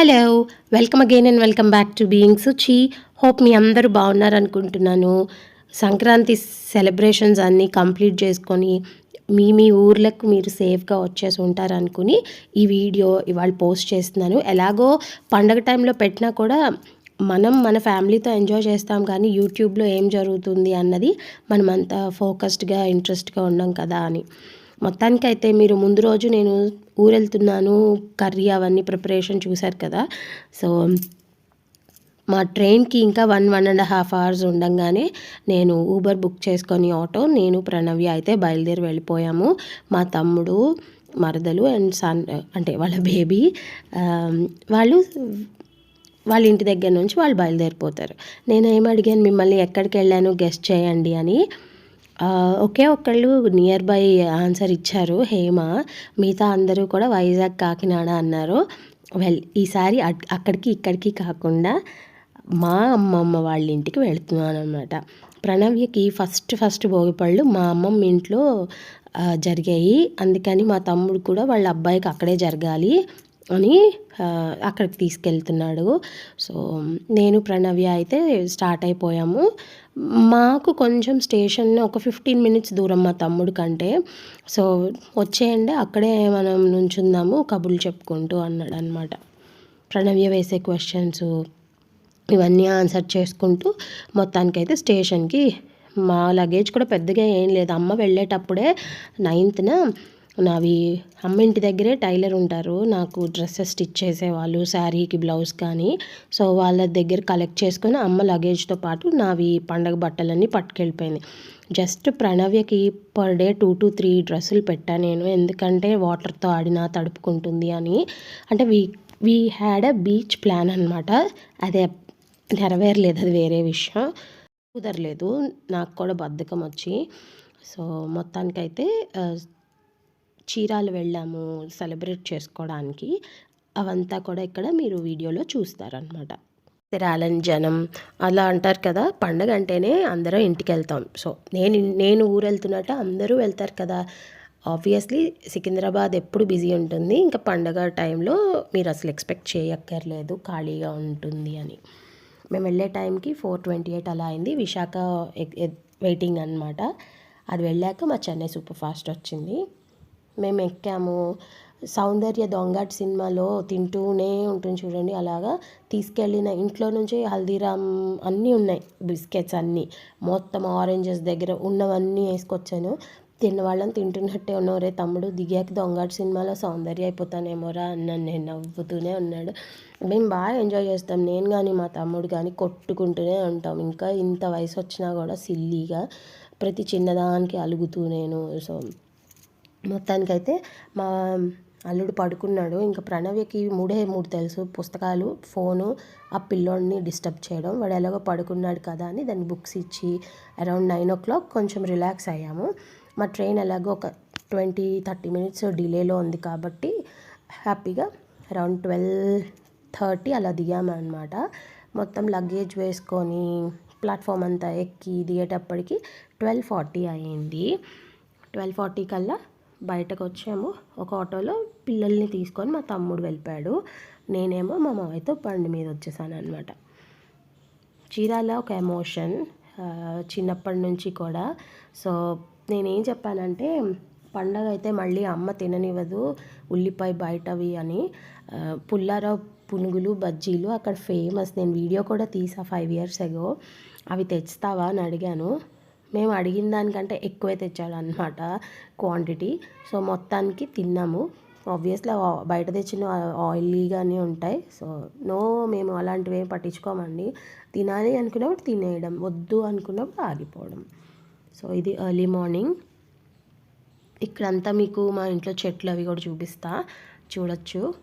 Hello welcome again and welcome back to being Suchi hope మీ అందరూ బాగున్నారు అనుకుంటున్నాను. Sankranti celebrations అన్నీ కంప్లీట్ చేసుకొని మీ మీ ఊర్లకు మీరు సేఫ్గా వచ్చేసి ఉంటారనుకుని ఈ వీడియో ఇవాళ పోస్ట్ చేస్తున్నాను. ఎలాగో పండగ టైంలో పెట్టినా కూడా మనం మన ఫ్యామిలీతో ఎంజాయ్ చేస్తాం కానీ యూట్యూబ్లో ఏం జరుగుతుంది అన్నది మనం అంత ఫోకస్డ్గా ఇంట్రెస్ట్గా ఉండం కదా అని. మొత్తానికైతే మీరు ముందు రోజు నేను ఊరెళ్తున్నాను కర్రీ అవన్నీ ప్రిపరేషన్ చూశారు కదా. సో మా ట్రైన్కి ఇంకా one one and half hours ఉండగానే నేను ఊబర్ బుక్ చేసుకొని ఆటో నేను ప్రణవ్య అయితే బయలుదేరి వెళ్ళిపోయాము. మా తమ్ముడు మరదలు అండ్ సన్ అంటే వాళ్ళ బేబీ వాళ్ళు వాళ్ళ ఇంటి దగ్గర నుంచి వాళ్ళు బయలుదేరిపోతారు. నేను ఏమడిగాను అడిగాను మిమ్మల్ని ఎక్కడికి వెళ్ళాను? గెస్ట్ చేయండి అని. ఒకే ఒక్కళ్ళు నియర్ బై ఆన్సర్ ఇచ్చారు హేమ. మిగతా అందరూ కూడా వైజాగ్ కాకినాడ అన్నారు. వెల్ ఈసారి అక్కడికి ఇక్కడికి కాకుండా మా అమ్మమ్మ వాళ్ళ ఇంటికి వెళ్తున్నాను అనమాట ప్రణవ్యకి ఫస్ట్ ఫస్ట్ భోగిపళ్ళు మా అమ్మమ్మ ఇంట్లో జరిగాయి. అందుకని మా తమ్ముడు కూడా వాళ్ళ అబ్బాయికి అక్కడే జరగాలి. అని అక్కడికి తీసుకెళ్తున్నాడు. సో నేను ప్రణవ్య అయితే స్టార్ట్ అయిపోయాము. మాకు కొంచెం స్టేషన్ ఒక ఫిఫ్టీన్ మినిట్స్ దూరం మా తమ్ముడు కంటే. సో వచ్చేయండి అక్కడే మనం నుంచుందాము కబుర్లు చెప్పుకుంటూ అన్నాడు అనమాట ప్రణవ్య వేసే క్వశ్చన్స్ ఇవన్నీ ఆన్సర్ చేసుకుంటూ మొత్తానికైతే స్టేషన్కి మా లగేజ్ కూడా పెద్దగా ఏం లేదు. అమ్మ వెళ్ళేటప్పుడే నైన్త్న నావి అమ్మ ఇంటి దగ్గరే టైలర్ ఉంటారు. నాకు డ్రెస్సెస్ స్టిచ్ చేసేవాళ్ళు శారీకి బ్లౌజ్ కానీ. సో వాళ్ళ దగ్గర కలెక్ట్ చేసుకొని అమ్మ లగేజ్తో పాటు నావి పండగ బట్టలన్నీ పట్టుకెళ్ళిపోయింది. Just ప్రణవ్యకి per day two to three డ్రెస్సులు పెట్టాను నేను. ఎందుకంటే వాటర్తో ఆడినా తడుపుకుంటుంది అని. అంటే we we had a beach plan అనమాట అదే నెరవేరలేదు అది వేరే విషయం. కుదరలేదు. నాకు కూడా బద్ధకం వచ్చి. సో మొత్తానికైతే చీరాలు వెళ్ళాము సెలబ్రేట్ చేసుకోవడానికి. అవంతా కూడా ఇక్కడ మీరు వీడియోలో చూస్తారనమాట రాలని జనం అలా అంటారు కదా పండగ అంటేనే అందరం ఇంటికి వెళ్తాం. సో నేను నేను ఊరు వెళ్తున్నట్టు అందరూ వెళ్తారు కదా. ఆబ్వియస్లీ సికింద్రాబాద్ ఎప్పుడు బిజీ ఉంటుంది. ఇంకా పండగ టైంలో మీరు అసలు ఎక్స్పెక్ట్ చేయక్కర్లేదు ఖాళీగా ఉంటుంది అని. మేము వెళ్ళే టైంకి ఫోర్ ట్వంటీ ఎయిట్ అలా అయింది. విశాఖ ఎగ్- వెయిటింగ్ అనమాట అది వెళ్ళాక మా చెన్నై సూపర్ ఫాస్ట్ వచ్చింది. మేము ఎక్కాము సౌందర్య దొంగట్ సినిమాలో తింటూనే ఉంటుంది చూడండి అలాగా. తీసుకెళ్ళిన ఇంట్లో నుంచి హల్దీరామ్ అన్నీ ఉన్నాయి. బిస్కెట్స్ అన్నీ. మొత్తం ఆరెంజెస్ దగ్గర ఉన్నవన్నీ వేసుకొచ్చాను. తిన్న వాళ్ళని తింటున్నట్టే ఉన్నావు రే తమ్ముడు. దిగాక దొంగట్ సినిమాలో సౌందర్య అయిపోతానేమోరా అన్నాను. నేను నవ్వుతూనే ఉన్నాడు. మేము బాగా ఎంజాయ్ చేస్తాం. నేను కానీ మా తమ్ముడు కానీ కొట్టుకుంటూనే ఉంటాం. ఇంకా ఇంత వయసు వచ్చినా కూడా సిల్లీగా ప్రతి చిన్నదానికి అలుగుతూ నేను. సో మొత్తానికైతే మా అల్లుడు పడుకున్నాడు. ఇంకా ప్రణవ్యకి మూడే మూడు తెలుసు. పుస్తకాలు ఫోను ఆ పిల్లోడిని డిస్టర్బ్ చేయడం. వాడు ఎలాగో పడుకున్నాడు కదా అని దాన్ని బుక్స్ ఇచ్చి అరౌండ్ నైన్ ఓ క్లాక్ కొంచెం రిలాక్స్ అయ్యాము. మా ట్రైన్ ఎలాగో ఒక ట్వంటీ థర్టీ మినిట్స్ డిలేలో ఉంది కాబట్టి హ్యాపీగా అరౌండ్ ట్వెల్వ్ థర్టీ అలా దిగామన్నమాట మొత్తం లగేజ్ వేసుకొని ప్లాట్ఫామ్ అంతా ఎక్కి దిగేటప్పటికి ట్వెల్వ్ ఫార్టీ అయ్యింది. ట్వెల్వ్ ఫార్టీ కల్లా బయటకు వచ్చాము ఒక ఆటోలో పిల్లల్ని తీసుకొని మా తమ్ముడు వెళ్ళిపోయాడు. నేనేమో మా మామయ్యతో బండి మీద వచ్చేసాను అనమాట చీరాల ఒక ఎమోషన్ చిన్నప్పటి నుంచి కూడా. సో నేనేం చెప్పానంటే పండగ అయితే మళ్ళీ అమ్మ తిననివ్వదు ఉల్లిపాయ బయటవి అని. పుల్లార పుల్లారావు పునుగులు బజ్జీలు అక్కడ ఫేమస్ నేను వీడియో కూడా తీసా ఫైవ్ ఇయర్స్ ఎగో అవి తెస్తావా అని అడిగాను. మేము అడిగిన దానికంటే ఎక్కువే తెచ్చాడు అనమాట క్వాంటిటీ సో మొత్తానికి తిన్నాము. ఆబ్వియస్లీ బయట తెచ్చిన ఆయిలీగానే ఉంటాయి. సో నో మేము అలాంటివి ఏం పట్టించుకోమండి. తినాలి అనుకున్నప్పుడు తినేయడం వద్దు అనుకున్నప్పుడు ఆగిపోవడం. సో ఇది ఎర్లీ మార్నింగ్ ఇక్కడంతా మీకు మా ఇంట్లో చెట్లు అవి కూడా చూపిస్తా. చూడొచ్చు.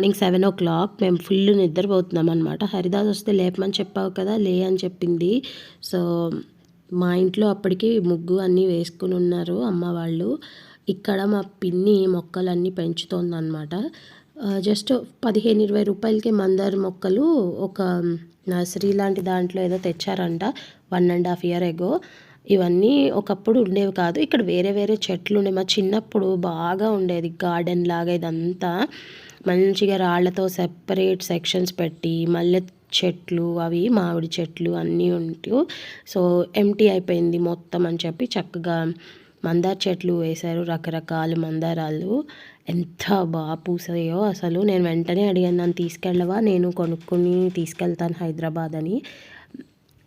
మార్నింగ్ సెవెన్ ఓ క్లాక్ మేము ఫుల్ నిద్రపోతున్నాం అనమాట హరిదాస్ వస్తే లేపమని చెప్పావు కదా లే అని చెప్పింది. సో మా ఇంట్లో అప్పటికి ముగ్గు అన్నీ వేసుకుని ఉన్నారు అమ్మ వాళ్ళు. ఇక్కడ మా పిన్ని మొక్కలన్నీ పెంచుతోందనమాట జస్ట్ పదిహేను ఇరవై రూపాయలకి మందార మొక్కలు ఒక నర్సరీ లాంటి దాంట్లో ఏదో తెచ్చారంట one and half year ago. ఇవన్నీ ఒకప్పుడు ఉండేవి కాదు ఇక్కడ వేరే వేరే చెట్లు ఉండే. మా చిన్నప్పుడు బాగా ఉండేది గార్డెన్ లాగా ఇదంతా. మంచిగా రాళ్ళతో సెపరేట్ సెక్షన్స్ పెట్టి మల్లె చెట్లు అవి మామిడి చెట్లు అన్నీ ఉంటూ సో ఎంటీ అయిపోయింది మొత్తం అని చెప్పి చక్కగా మందార చెట్లు వేశారు రకరకాల మందారాలు. ఎంత బాగా పూసాయో అసలు. నేను వెంటనే అడిగాను నన్ను తీసుకెళ్ళవా? నేను కొనుక్కుని తీసుకెళ్తాను హైదరాబాద్ అని.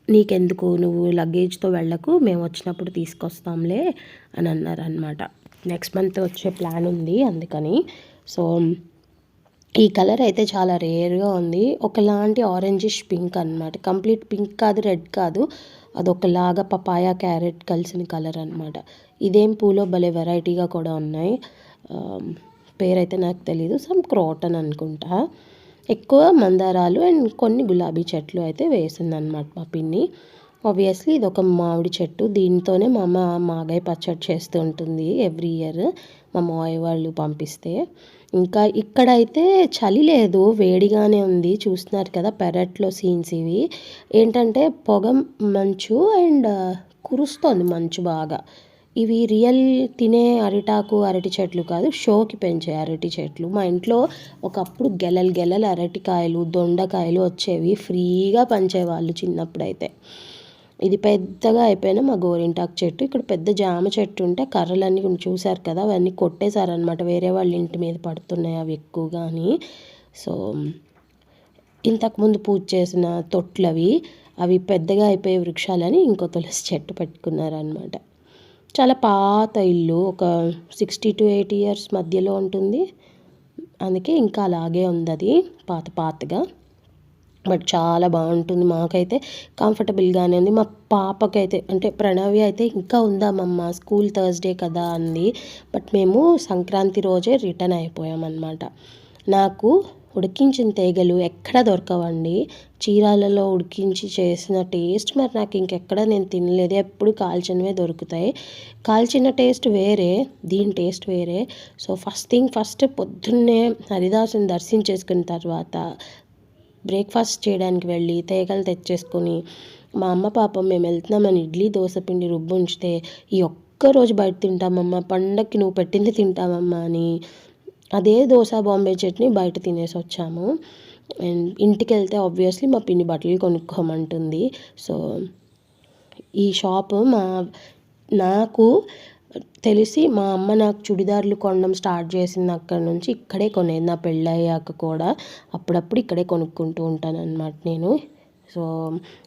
నీకెందుకు? నువ్వు లగేజ్తో వెళ్ళకు మేము వచ్చినప్పుడు తీసుకొస్తాంలే అని అన్నారనమాట నెక్స్ట్ మంత్ వచ్చే ప్లాన్ ఉంది అందుకని. సో ఈ కలర్ అయితే చాలా రేర్గా ఉంది. ఒకలాంటి ఆరెంజిష్ పింక్ అనమాట కంప్లీట్ పింక్ కాదు రెడ్ కాదు. అదొకలాగా పపాయా క్యారెట్ కలిసిన కలర్ అనమాట ఇదేం పూలో భలే వెరైటీగా కూడా ఉన్నాయి. పేరైతే నాకు తెలీదు. సమ్ క్రోటన్ అనుకుంటా. ఎక్కువ మందారాలు అండ్ కొన్ని గులాబీ చెట్లు అయితే వేసిందనమాట మా పిన్ని. ఆబ్వియస్లీ ఇది ఒక మామిడి చెట్టు. దీంతోనే మా అమ్మ మాగాయ పచ్చడి చేస్తూ ఉంటుంది ఎవ్రీ ఇయర్. మా మావయ్య వాళ్ళు పంపిస్తే. ఇంకా ఇక్కడైతే చలి లేదు వేడిగానే ఉంది. చూస్తున్నారు కదా పెరట్లో సీన్స్ ఇవి. ఏంటంటే పొగ మంచు అండ్ కురుస్తోంది మంచు బాగా. ఇవి రియల్ తినే అరిటాకు అరటి చెట్లు కాదు షోకి పెంచే అరటి చెట్లు. మా ఇంట్లో ఒకప్పుడు గెలలు గెలలు అరటికాయలు దొండకాయలు వచ్చేవి. ఫ్రీగా పంచేవాళ్ళు చిన్నప్పుడైతే. ఇది పెద్దగా అయిపోయిన మా గోరింటాకు చెట్టు ఇక్కడ పెద్ద జామ చెట్టు ఉంటే కర్రలన్నీ చూశారు కదా అవన్నీ కొట్టేశారనమాట వేరే వాళ్ళ ఇంటి మీద పడుతున్నాయి అవి ఎక్కువగా అని సో ఇంతకుముందు పూజ చేసిన తొట్లవి అవి పెద్దగా అయిపోయే వృక్షాలని ఇంకో తులసి చెట్టు పెట్టుకున్నారనమాట చాలా పాత ఇల్లు ఒక సిక్స్టీ టు ఎయిటీ ఇయర్స్ మధ్యలో ఉంటుంది. అందుకే ఇంకా అలాగే ఉంది అది పాత పాతగా. బట్ చాలా బాగుంటుంది మాకైతే కంఫర్టబుల్గానే ఉంది. మా పాపకైతే అంటే ప్రణవి అయితే ఇంకా ఉందామమ్మ స్కూల్ థర్స్డే కదా అంది. బట్ మేము సంక్రాంతి రోజే రిటర్న్ అయిపోయామన్నమాట. నాకు ఉడికించిన తీగలు ఎక్కడ దొరకవండి? చీరాలలో ఉడికించి చేసిన టేస్ట్ మరి నాకు ఇంకెక్కడ నేను తినలేదు. ఎప్పుడు కాల్చినవే దొరుకుతాయి. కాల్చిన టేస్ట్ వేరే దీని టేస్ట్ వేరే. సో ఫస్ట్ థింగ్ ఫస్ట్ పొద్దున్నే హరిదాసుని దర్శించేసుకున్న తర్వాత బ్రేక్ఫాస్ట్ చేయడానికి వెళ్ళి తేగలు తెచ్చేసుకొని మా అమ్మ పాపం మేము వెళ్తున్నామని ఇడ్లీ దోశ పిండి రుబ్బు ఉంచితే ఈ ఒక్క రోజు బయట తింటామమ్మా పండక్కి నువ్వు పెట్టింది తింటామమ్మా అని అదే దోశ బాంబే చట్నీ బయట తినేసి వచ్చాము. అండ్ ఇంటికి వెళ్తే ఆబ్వియస్లీ మా పిన్ని బట్టలు కొనుక్కోమంటుంది. సో ఈ షాప్ మా నాకు తెలిసి మా అమ్మ నాకు చుడిదార్లు కొనడం స్టార్ట్ చేసింది అక్కడ నుంచి ఇక్కడే కొనేది. నా పెళ్ళయ్యాక కూడా అప్పుడప్పుడు ఇక్కడే కొనుక్కుంటూ ఉంటాను అనమాట నేను. సో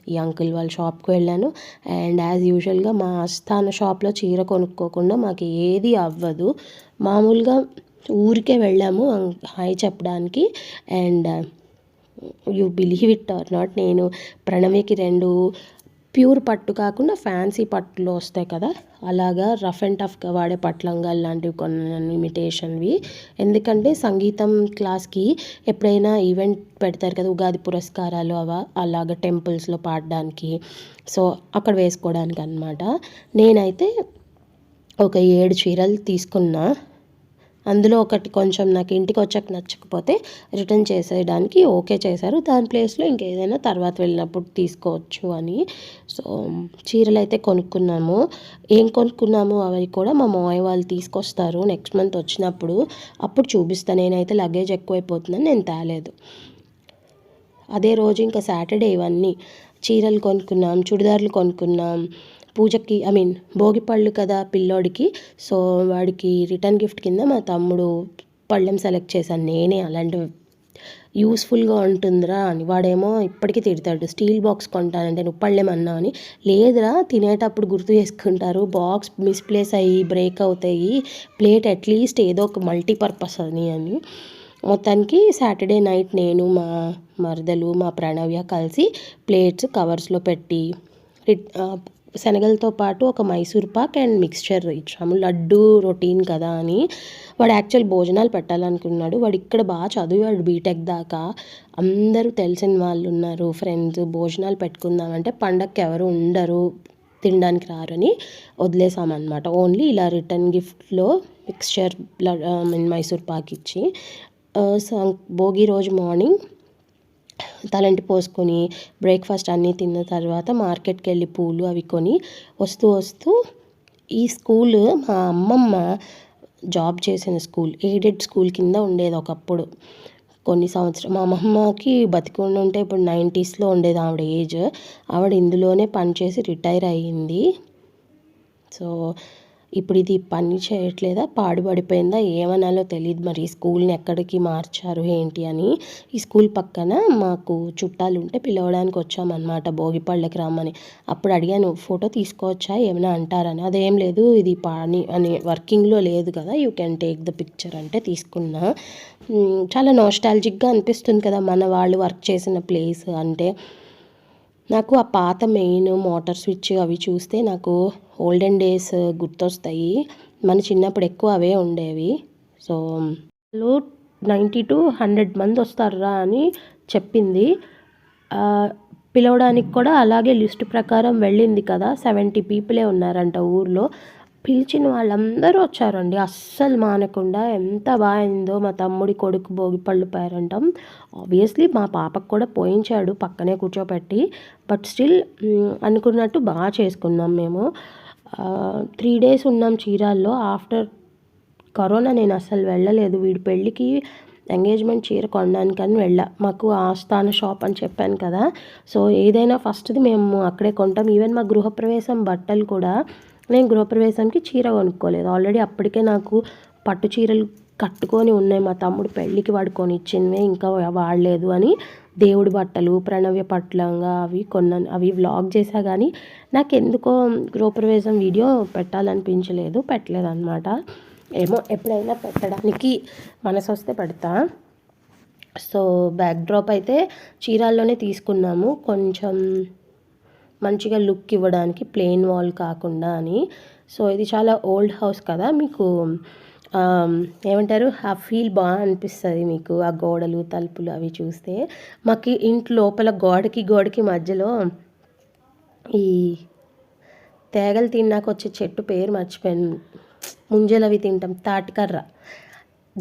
ఈ అంకుల్ వాళ్ళ షాప్కి వెళ్ళాను. అండ్ యాజ్ యూజువల్గా మా ఆస్థాన షాప్లో చీర కొనుక్కోకుండా మాకు ఏది అవ్వదు. మామూలుగా ఊరికే వెళ్ళాము హాయ్ చెప్పడానికి. And you believe it or not నేను ప్రణవికి రెండు ప్యూర్ పట్టు కాకుండా ఫ్యాన్సీ పట్టులు వస్తాయి కదా అలాగా రఫ్ అండ్ టఫ్గా వాడే పట్లంగాలు లాంటివి కొన్ని ఇమిటేషన్వి. ఎందుకంటే సంగీతం క్లాస్కి ఎప్పుడైనా ఈవెంట్ పెడతారు కదా ఉగాది పురస్కారాలు అవ అలాగ టెంపుల్స్లో పాడడానికి. సో అక్కడ వేసుకోవడానికి అనమాట నేనైతే ఒక ఏడు చీరలు తీసుకున్నా. అందులో ఒకటి కొంచెం నాకు ఇంటికి వచ్చాక నచ్చకపోతే రిటర్న్ చేసేయడానికి ఓకే చేశారు. దాని ప్లేస్లో ఇంకేదైనా తర్వాత వెళ్ళినప్పుడు తీసుకోవచ్చు అని. సో చీరలు అయితే కొనుక్కున్నాము. ఏం కొనుక్కున్నాము? అవి కూడా మా మామయ్య వాళ్ళు తీసుకొస్తారు నెక్స్ట్ మంత్ వచ్చినప్పుడు. అప్పుడు చూపిస్తాను నేనైతే లగేజ్ ఎక్కువైపోతుందని నేను తేలేదు. అదే రోజు ఇంకా సాటర్డే ఇవన్నీ. చీరలు కొనుక్కున్నాం చుడిదార్లు కొనుక్కున్నాం. పూజకి ఐ మీన్ భోగి పళ్ళు కదా పిల్లోడికి. సో వాడికి రిటర్న్ గిఫ్ట్ కింద మా తమ్ముడు పళ్ళెం సెలెక్ట్ చేశాను నేనే. అలాంటివి యూస్ఫుల్గా ఉంటుందిరా అని. వాడేమో ఇప్పటికీ తిడతాడు స్టీల్ బాక్స్ కొంటానంటే నువ్వు పళ్ళెం అన్నావు అని. లేదురా తినేటప్పుడు గుర్తు చేసుకుంటారు. బాక్స్ మిస్ప్లేస్ అయ్యి బ్రేక్ అవుతాయి. ప్లేట్ అట్లీస్ట్ ఏదో ఒక మల్టీపర్పస్ అని అని. మొత్తానికి సాటర్డే నైట్ నేను మా మరదలు మా ప్రణవ్య కలిసి ప్లేట్స్ కవర్స్లో పెట్టి శనగలతో పాటు ఒక మైసూర్ పాక్ అండ్ మిక్స్చర్ ఇచ్చాము. లడ్డు రొటీన్ కదా అని. వాడు యాక్చువల్ భోజనాలు పెట్టాలనుకున్నాడు. వాడు ఇక్కడ బాగా చదివాడు బీటెక్ దాకా. అందరూ తెలిసిన వాళ్ళు ఉన్నారు ఫ్రెండ్స్ భోజనాలు పెట్టుకుందామంటే పండగకి ఎవరు ఉండరు తినడానికి రారని వదిలేసామన్నమాట. ఓన్లీ ఇలా return గిఫ్ట్లో mixture mean Mysore Pak ఇచ్చి భోగి రోజు మార్నింగ్ తలంటి పోసుకొని బ్రేక్ఫాస్ట్ అన్నీ తిన్న తర్వాత మార్కెట్కి వెళ్ళి పూలు అవి కొని వస్తూ వస్తూ ఈ స్కూల్ మా అమ్మమ్మ జాబ్ చేసిన స్కూల్ ఎయిడెడ్ స్కూల్ కింద ఉండేది ఒకప్పుడు. కొన్ని సంవత్సరం మా అమ్మమ్మకి బతికుండి ఉంటే ఇప్పుడు నైంటీస్లో ఉండేది ఆవిడ ఏజ్. ఆవిడ ఇందులోనే పనిచేసి రిటైర్ అయ్యింది. సో ఇప్పుడు ఇది పని చేయట్లేదా? పాడుపడిపోయిందా ఏమనాలో తెలియదు మరి. ఈ స్కూల్ని ఎక్కడికి మార్చారు? ఏంటి అని. ఈ స్కూల్ పక్కన మాకు చుట్టాలు ఉంటే పిలవడానికి వచ్చామన్నమాట. భోగిపళ్ళకి రమ్మని. అప్పుడు అడిగాను ఫోటో తీసుకోవచ్చా? ఏమైనా అంటారని. అదేం లేదు. ఇది పాని అని వర్కింగ్లో లేదు కదా. You can take the picture అంటే తీసుకున్నా. చాలా నోస్టాలజిక్గా అనిపిస్తుంది కదా మన వాళ్ళు వర్క్ చేసిన ప్లేస్ అంటే. నాకు ఆ పాత మెయిన్ మోటార్ స్విచ్ అవి చూస్తే నాకు ఓల్డెన్ డేస్ గుర్తొస్తాయి. మన చిన్నప్పుడు ఎక్కువ అవే ఉండేవి. సో వాళ్ళు నైంటీ టు హండ్రెడ్ మంది వస్తారా అని చెప్పింది. పిలవడానికి కూడా అలాగే లిస్ట్ ప్రకారం వెళ్ళింది కదా. సెవెంటీ పీపులే ఉన్నారంట ఊర్లో. పిలిచిన వాళ్ళందరూ వచ్చారండి. అస్సలు మానకుండా ఎంత బాగుందో మా తమ్ముడి కొడుకు భోగిపళ్ళు పారంటాం. ఆబ్వియస్లీ మా పాపకు కూడా పోయించాడు పక్కనే కూర్చోపెట్టి. బట్ స్టిల్ అనుకున్నట్టు బాగా చేసుకున్నాం మేము. త్రీ డేస్ ఉన్నాం చీరాల్లో. ఆఫ్టర్ కరోనా నేను అసలు వెళ్ళలేదు. వీడి పెళ్ళికి ఎంగేజ్మెంట్ చీర కొనడానికని వెళ్ళా. మాకు ఆస్థాన షాప్ అని చెప్పాను కదా. సో ఏదైనా ఫస్ట్ది మేము అక్కడే కొంటాం. ఈవెన్ మా గృహప్రవేశం బట్టలు కూడా నేను గృహప్రవేశానికి చీర కొనుక్కోలేదు. ఆల్రెడీ అప్పటికే నాకు పట్టు చీరలు కట్టుకొని ఉన్నాయి. మా తమ్ముడు పెళ్ళికి వాడు కొనిచ్చినవే ఇంకా వాడలేదు అని దేవుడి బట్టలు ప్రణవ్య పట్లంగా అవి కొన్నాను అవి వ్లాగ్ చేసా కానీ నాకు ఎందుకో గృహప్రవేశం వీడియో పెట్టాలనిపించలేదు పెట్టలేదు అనమాట ఏమో ఎప్పుడైనా పెట్టడానికి మనసు వస్తే పెడతా. సో బ్యాక్ డ్రాప్ అయితే చీరాల్లోనే తీసుకున్నాము. కొంచెం మంచిగా లుక్ ఇవ్వడానికి ప్లెయిన్ వాల్ కాకుండా అని. సో ఇది చాలా ఓల్డ్ హౌస్ కదా మీకు ఏమంటారు? ఆ ఫీల్ బాగా అనిపిస్తుంది మీకు ఆ గోడలు తలుపులు అవి చూస్తే. మాకు ఇంటి లోపల గోడకి గోడకి మధ్యలో ఈ తేగలు తిన్నాక వచ్చే చెట్టు పేరు మర్చిపోయాను. ముంజలు అవి తింటాం తాటికర్ర.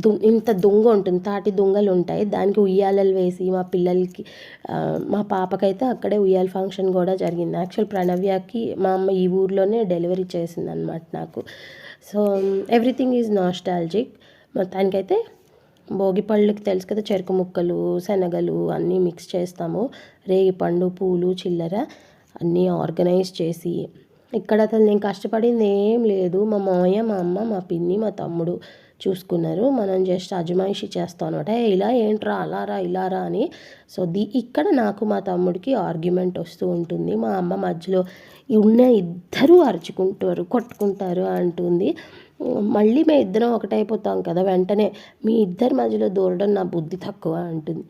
దు ఇంత దొంగ ఉంటుంది తాటి దొంగలు ఉంటాయి. దానికి ఉయ్యాలలు వేసి మా పిల్లలకి మా పాపకైతే అక్కడే ఉయ్యాల ఫంక్షన్ కూడా జరిగింది. యాక్చువల్ ప్రణవ్యకి మా అమ్మ ఈ ఊర్లోనే డెలివరీ చేసింది అనమాట నాకు. So everything is nostalgic. మొత్తానికైతే భోగి పళ్ళకి తెలుసు కదా చెరుకు ముక్కలు శనగలు అన్నీ మిక్స్ చేస్తాము. రేగిపండు పూలు చిల్లర అన్నీ ఆర్గనైజ్ చేసి. ఇక్కడ అసలు నేను కష్టపడింది ఏం లేదు. మా మామయ్య మా అమ్మ మా పిన్ని మా తమ్ముడు. చూసుకున్నారు. మనం జస్ట్ అజమాయిషి చేస్తాం అనమాట ఇలా ఏంట్రా అలా రా ఇలా రా అని. సో ది ఇక్కడ నాకు మా తమ్ముడికి ఆర్గ్యుమెంట్ వస్తూ ఉంటుంది. మా అమ్మ మధ్యలో ఉన్న ఇద్దరూ అరుచుకుంటారు కొట్టుకుంటారు అంటుంది. మళ్ళీ మేము ఇద్దరం ఒకటైపోతాం కదా వెంటనే మీ ఇద్దరి మధ్యలో దూరడం నా బుద్ధి తక్కువ అంటుంది.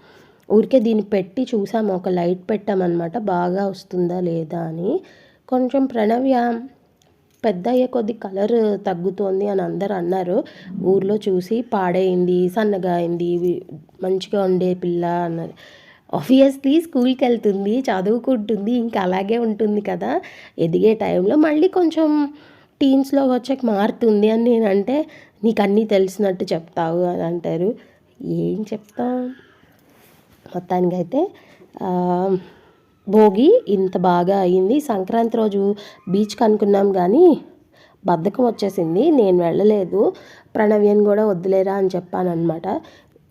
ఊరికే దీన్ని పెట్టి చూసాము ఒక లైట్ పెట్టామన్నమాట బాగా వస్తుందా లేదా అని. కొంచెం ప్రణవ్య పెద్ద అయ్యే కొద్ది కలర్ తగ్గుతోంది అని అందరు అన్నారు. ఊర్లో చూసి పాడైంది సన్నగా అయింది మంచిగా ఉండే పిల్ల అన్నారు. ఆబ్వియస్లీ స్కూల్కి వెళ్తుంది చదువుకుంటుంది ఇంకా అలాగే ఉంటుంది కదా. ఎదిగే టైంలో మళ్ళీ కొంచెం టీన్స్లో వచ్చాక మారుతుంది అని నేను అంటే నీకు అన్నీ తెలిసినట్టు చెప్తావు అని అంటారు. ఏం చెప్తాం? మొత్తానికైతే భోగి ఇంత బాగా అయింది. సంక్రాంతి రోజు బీచ్కి అనుకున్నాం కానీ బద్ధకం వచ్చేసింది. నేను వెళ్ళలేదు. ప్రణవ్యని కూడా వద్దులేరా అని చెప్పానమాట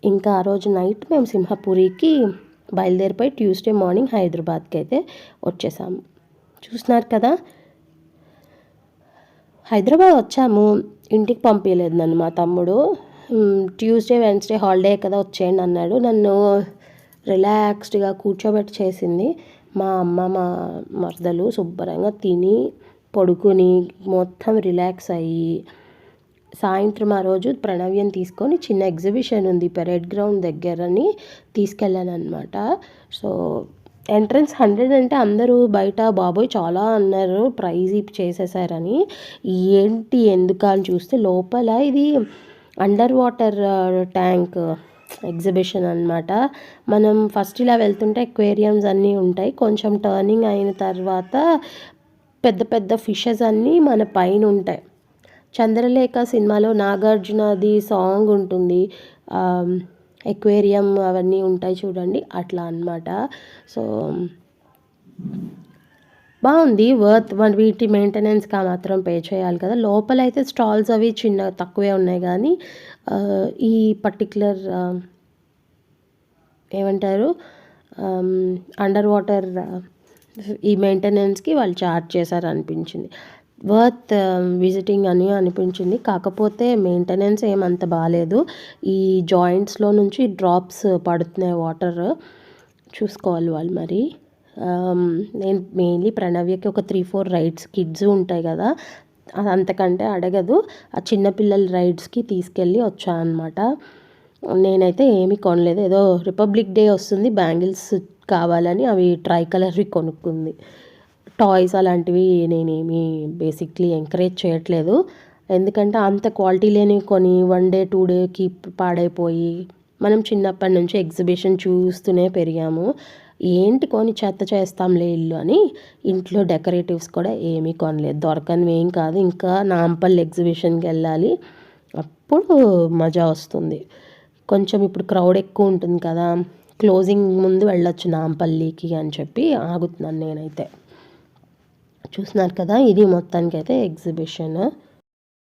ఇంకా ఆ రోజు నైట్ మేము సింహపురికి బయలుదేరిపోయి ట్యూస్డే మార్నింగ్ హైదరాబాద్కి అయితే వచ్చేసాము చూస్తున్నారు కదా? హైదరాబాద్ వచ్చాము. ఇంటికి పంపించలేదు నన్ను మా తమ్ముడు. ట్యూస్డే వెన్స్డే హాలిడే కదా వచ్చేయండి అన్నాడు. నన్ను రిలాక్స్డ్గా కూర్చోబెట్టి చేసింది. మా అమ్మ మా మరదలు శుభ్రంగా తిని పడుకుని మొత్తం రిలాక్స్ అయ్యి సాయంత్రం ఆ రోజు ప్రణవ్యం తీసుకొని చిన్న ఎగ్జిబిషన్ ఉంది పెరేడ్ గ్రౌండ్ దగ్గరని తీసుకెళ్ళాను అనమాట సో ఎంట్రన్స్ హండ్రెడ్ అంటే అందరూ బయట బాబోయ్ చాలా అన్నారు ప్రైజ్ చేసేసారని. ఏంటి ఎందుక అని చూస్తే లోపల ఇది అండర్ వాటర్ ట్యాంక్ ఎగ్జిబిషన్ అనమాట మనం ఫస్ట్ ఇలా వెళ్తుంటే ఎక్వేరియమ్స్ అన్నీ ఉంటాయి. కొంచెం టర్నింగ్ అయిన తర్వాత పెద్ద పెద్ద ఫిషెస్ అన్నీ మన పైన ఉంటాయి. చంద్రలేఖ సినిమాలో నాగార్జునది సాంగ్ ఉంటుంది. ఎక్వేరియం అవన్నీ ఉంటాయి చూడండి. అట్లా అన్నమాట. సో బాగుంది. వర్త్ వన్ వీటి మెయింటెనెన్స్కి మాత్రం పే చేయాలి కదా. లోపల అయితే స్టాల్స్ అవి చిన్న తక్కువే ఉన్నాయి కానీ ఈ పర్టిక్యులర్ ఏమంటారు? అండర్ వాటర్ ఈ మెయింటెనెన్స్కి వాళ్ళు చార్జ్ చేశారు అనిపించింది వర్త్ విజిటింగ్ అని అనిపించింది. కాకపోతే మెయింటెనెన్స్ ఏమంత బాగాలేదు ఈ జాయింట్స్లో నుంచి డ్రాప్స్ పడుతున్నాయి వాటర్ చూసుకోవాలి వాళ్ళు మరి. నేను మెయిన్లీ ప్రణవ్యకి ఒక త్రీ ఫోర్ రైడ్స్ కిడ్స్ ఉంటాయి కదా అంతకంటే అడగదు. ఆ చిన్నపిల్లల రైడ్స్కి తీసుకెళ్ళి వచ్చా అనమాట నేనైతే ఏమీ కొనలేదు. ఏదో రిపబ్లిక్ డే వస్తుంది బ్యాంగిల్స్ కావాలని అవి ట్రై కలర్వి కొనుక్కుంది. టాయ్స్ అలాంటివి నేనేమి బేసిక్లీ ఎంకరేజ్ చేయట్లేదు. ఎందుకంటే అంత క్వాలిటీ లేనివి కొని వన్ డే టూ డేకి పాడైపోయి మనం చిన్నప్పటి నుంచి ఎగ్జిబిషన్ చూస్తూనే పెరిగాము. ఏంటి కొని చెత్త చేస్తాంలే ఇల్లు అని ఇంట్లో డెకరేటివ్స్ కూడా ఏమీ కొనలేదు. దొరకనివి ఏం కాదు. ఇంకా నాంపల్లి ఎగ్జిబిషన్కి వెళ్ళాలి. అప్పుడు మజా వస్తుంది. కొంచెం ఇప్పుడు క్రౌడ్ ఎక్కువ ఉంటుంది కదా. క్లోజింగ్ ముందు వెళ్ళొచ్చు నాంపల్లికి అని చెప్పి ఆగుతున్నాను నేనైతే. చూస్తున్నారు కదా ఇది మొత్తానికి అయితే ఎగ్జిబిషన్.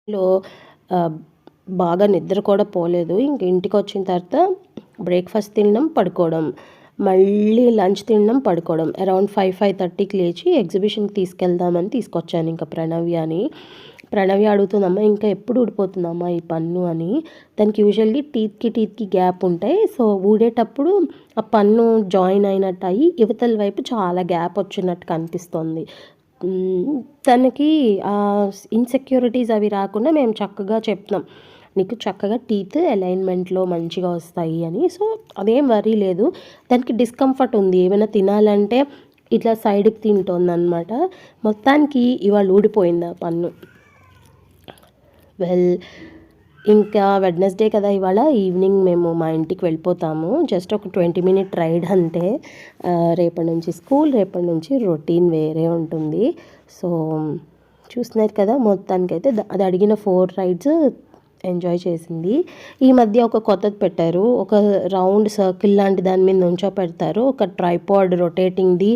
లో బాగా నిద్ర కూడా పోలేదు. ఇంక ఇంటికి వచ్చిన తర్వాత బ్రేక్ఫాస్ట్ తినడం పడుకోవడం. మళ్ళీ లంచ్ తినడం పడుకోవడం. అరౌండ్ ఫైవ్ ఫైవ్ థర్టీకి లేచి ఎగ్జిబిషన్కి తీసుకెళ్దామని తీసుకొచ్చాను ఇంకా ప్రణవ్య అని. ప్రణవ్య అడుగుతుందమ్మా ఇంకా ఎప్పుడు ఊడిపోతుందమ్మా ఈ పన్ను? అని. దానికి యూజువల్లీ టీత్కి టీత్కి గ్యాప్ ఉంటాయి. సో ఊడేటప్పుడు ఆ పన్ను జాయిన్ అయినట్టు అయ్యి యువతల వైపు చాలా గ్యాప్ వచ్చినట్టు కనిపిస్తుంది. తనకి ఇన్సెక్యూరిటీస్ అవి రాకుండా మేము చక్కగా చెప్తున్నాం. నీకు చక్కగా టీత్ అలైన్మెంట్లో మంచిగా వస్తాయి అని. సో అదేం వరీ లేదు. దానికి డిస్కంఫర్ట్ ఉంది. ఏమైనా తినాలంటే ఇట్లా సైడ్కి తింటుందన్నమాట. మొత్తానికి ఇవాళ ఊడిపోయింది ఆ పన్ను. వెల్ ఇంకా వెడ్నెస్డే కదా ఇవాళ. ఈవినింగ్ మేము మా ఇంటికి వెళ్ళిపోతాము. జస్ట్ ఒక ట్వంటీ మినిట్ రైడ్ అంతే. రేపటి నుంచి స్కూల్ రేపటి నుంచి రొటీన్ వేరే ఉంటుంది. సో చూస్తున్నారు కదా మొత్తానికైతే అది అడిగిన ఫోర్ రైడ్స్ ఎంజాయ్ చేసింది. ఈ మధ్య ఒక కొత్తది పెట్టారు. ఒక రౌండ్ సర్కిల్ లాంటి దాని మీద నుంచో పెడతారు. ఒక ట్రైపాడ్ రొటేటింగ్ది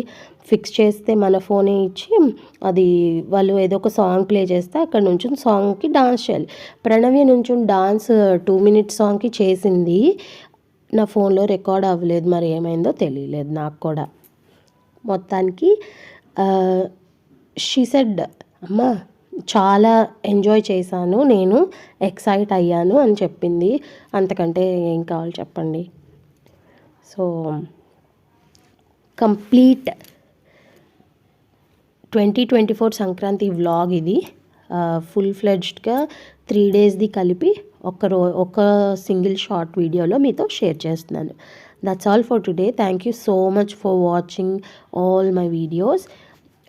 ఫిక్స్ చేస్తే మన ఫోనే ఇచ్చి అది వాళ్ళు ఏదో ఒక సాంగ్ ప్లే చేస్తే అక్కడ నుంచి సాంగ్కి డాన్స్ చేయాలి. ప్రణవి నుంచి డాన్స్ టూ మినిట్స్ సాంగ్కి చేసింది. నా ఫోన్లో రికార్డ్ అవ్వలేదు. మరి ఏమైందో తెలియలేదు నాకు కూడా. మొత్తానికి షీ సెడ్ అమ్మా చాలా ఎంజాయ్ చేశాను. నేను ఎక్సైట్ అయ్యాను అని చెప్పింది. అంతకంటే ఏం కావాలి చెప్పండి. So complete twenty twenty four Sankranti vlog ఇది. ఫుల్ ఫ్లెడ్జ్డ్గా త్రీ డేస్ది కలిపి ఒక రో ఒక సింగిల్ షార్ట్ వీడియోలో మీతో షేర్ చేస్తున్నాను. That's all for today thank you so much for watching all my videos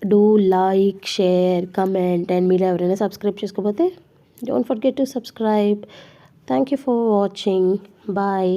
do like share comment and మీరు ఎవరైనా సబ్స్క్రైబ్ చేసుకోకపోతే don't forget to subscribe thank you for watching bye